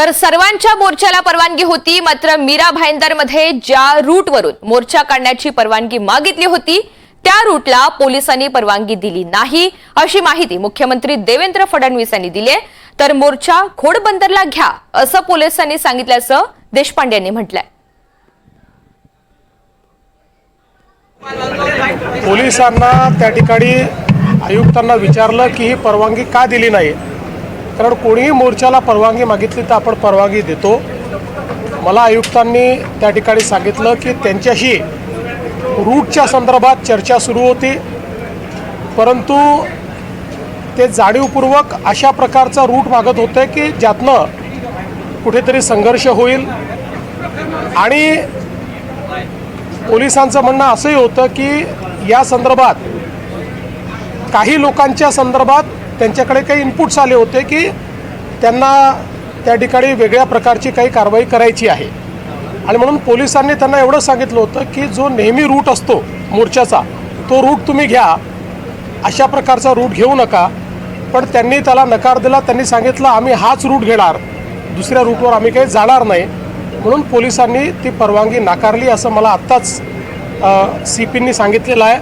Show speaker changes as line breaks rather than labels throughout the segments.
तर सर्वांच्या मोर्चाला परवानगी होती मात्र मीरा भाईंदरमध्ये ज्या रूटवरून मोर्चा काढण्याची परवानगी मागितली होती त्या रूटला पोलिसांनी परवानगी दिली नाही अशी माहिती मुख्यमंत्री देवेंद्र फडणवीस यांनी दिली तर मोर्चा घोडबंदरला घ्या असं पोलिसांनी सांगितल्याचं देशपांडे यांनी म्हटलंय.
पोलिसांना त्या ठिकाणी आयुक्तांना विचारलं की ही परवानगी का दिली नाही? कारण कोणीही मोर्चाला परवानगी मागितली तर आपण परवानगी देतो. मला आयुक्तांनी त्या ठिकाणी सांगितलं की त्यांच्याशी रूटच्या संदर्भात चर्चा सुरू होती. परंतु ते जाणीवपूर्वक अशा प्रकारचा रूट मागत होते की ज्यातनं कुठेतरी संघर्ष होईल. आणि पोलिसांचं म्हणणं असंही होतं की या संदर्भात काही लोकांच्या संदर्भात त्यांच्याकडे काही इनपुट्स आले होते की त्यांना त्या ठिकाणी वेगळ्या प्रकारची काही कारवाई करायची आहे. आणि म्हणून पोलिसांनी त्यांना एवढं सांगितलं होतं की जो नेहमी रूट असतो मोर्चाचा तो रूट तुम्ही घ्या. अशा प्रकारचा रूट घेऊ नका. पण त्यांनी त्याला नकार दिला त्यांनी सांगितलं आम्ही हाच रूट घेणार. दुसऱ्या रूटवर आम्ही काही जाणार नाही. म्हणून पोलिसांनी ती परवानगी नाकारली असं मला आत्ताच सी पींनी सांगितलेलं आहे.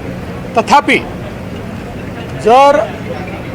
तथापि जर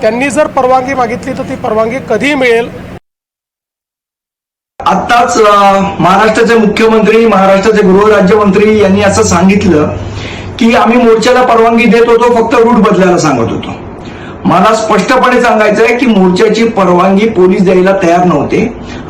त्यांनी जर परवानगी मागितली तर ती परवानगी कधीही मिळेल.
आत्ताच महाराष्ट्राचे मुख्यमंत्री महाराष्ट्राचे गृहराज्यमंत्री यांनी असं सांगितलं की आम्ही मोर्चाला परवानगी देत होतो फक्त रूट बदलायला सांगत होतो. मला स्पष्टपणे सांगायचं आहे की मोर्चाची परवानगी पोलीस द्यायला तयार नव्हते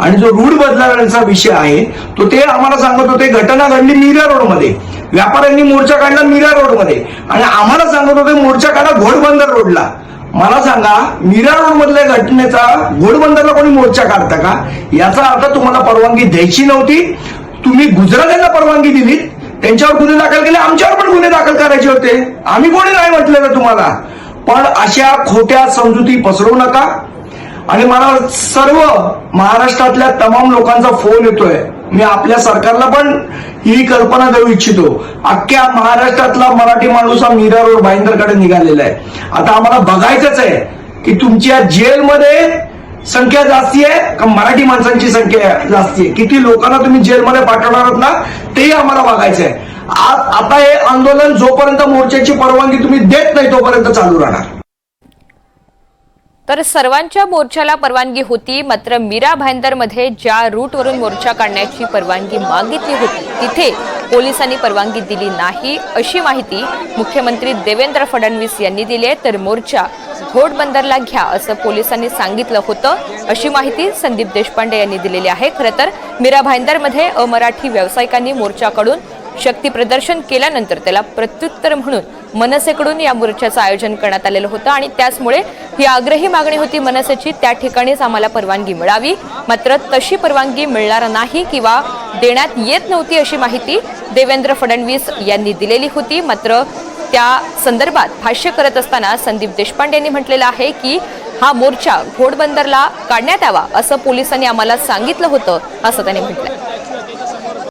आणि जो रूढ बदलण्याचा विषय आहे तो ते आम्हाला सांगत होते घटना घडली मीरा रोडमध्ये. व्यापाऱ्यांनी मोर्चा काढला मीरा रोडमध्ये. आणि आम्हाला सांगत होते मोर्चा काढा घोडबंदर रोडला. मला सांगा मीरा रोड मधल्या घटनेचा घोडबंदरला कोणी मोर्चा काढता का? याचा अर्थ तुम्हाला परवानगी द्यायची नव्हती. तुम्ही गुजरात्यांना परवानगी दिलीत. त्यांच्यावर गुन्हे दाखल केले. आमच्यावर पण गुन्हे दाखल करायचे होते. आम्ही कोणी नाही म्हटलेलं तुम्हाला. पण अशा खोट्या समजुती पसरवू नका. आणि मला सर्व महाराष्ट्रातल्या तमाम लोकांचा फोन येतोय. मी आपल्या सरकारला पण ही कल्पना देऊ इच्छितो. अख्ख्या महाराष्ट्रातला मराठी माणूस हा मीरा रोड भाईंदरकडे निघालेला आहे. आता आम्हाला बघायचंच आहे की तुमच्या जेलमध्ये संख्या जास्ती आहे का मराठी माणसांची संख्या जास्ती आहे? किती लोकांना तुम्ही जेलमध्ये पाठवणार आहात ना तेही आम्हाला बघायचं आहे. आज आता हे आंदोलन जोपर्यंत मोर्चाची परवानगी तुम्ही देत नाही तोपर्यंत चालू राहणार.
तर सर्वांच्या मोर्चाला परवानगी होती मात्र मीरा भाईंदरमध्ये ज्या रूटवरून मोर्चा काढण्याची परवानगी मागितली होती तिथे पोलिसांनी परवानगी दिली नाही अशी माहिती मुख्यमंत्री देवेंद्र फडणवीस यांनी दिली आहे. तर मोर्चा घोडबंदरला घ्या असं पोलिसांनी सांगितलं होतं अशी माहिती संदीप देशपांडे यांनी दिलेली आहे. खरं तर मीरा भाईंदरमध्ये अमराठी व्यावसायिकांनी मोर्चाकडून शक्ती प्रदर्शन केल्यानंतर त्याला प्रत्युत्तर म्हणून मनसेकडून या मोर्चाचं आयोजन करण्यात आलेलं होतं आणि त्याचमुळे ही आग्रही मागणी होती मनसेची त्या ठिकाणीच आम्हाला परवानगी मिळावी. मात्र तशी परवानगी मिळणार नाही किंवा देण्यात येत नव्हती अशी माहिती देवेंद्र फडणवीस यांनी दिलेली होती. मात्र त्या संदर्भात भाष्य करत असताना संदीप देशपांडे यांनी म्हटलेलं आहे की हा मोर्चा घोडबंदरला काढण्यात यावा असं पोलिसांनी आम्हाला सांगितलं होतं असं त्यांनी म्हटलंय.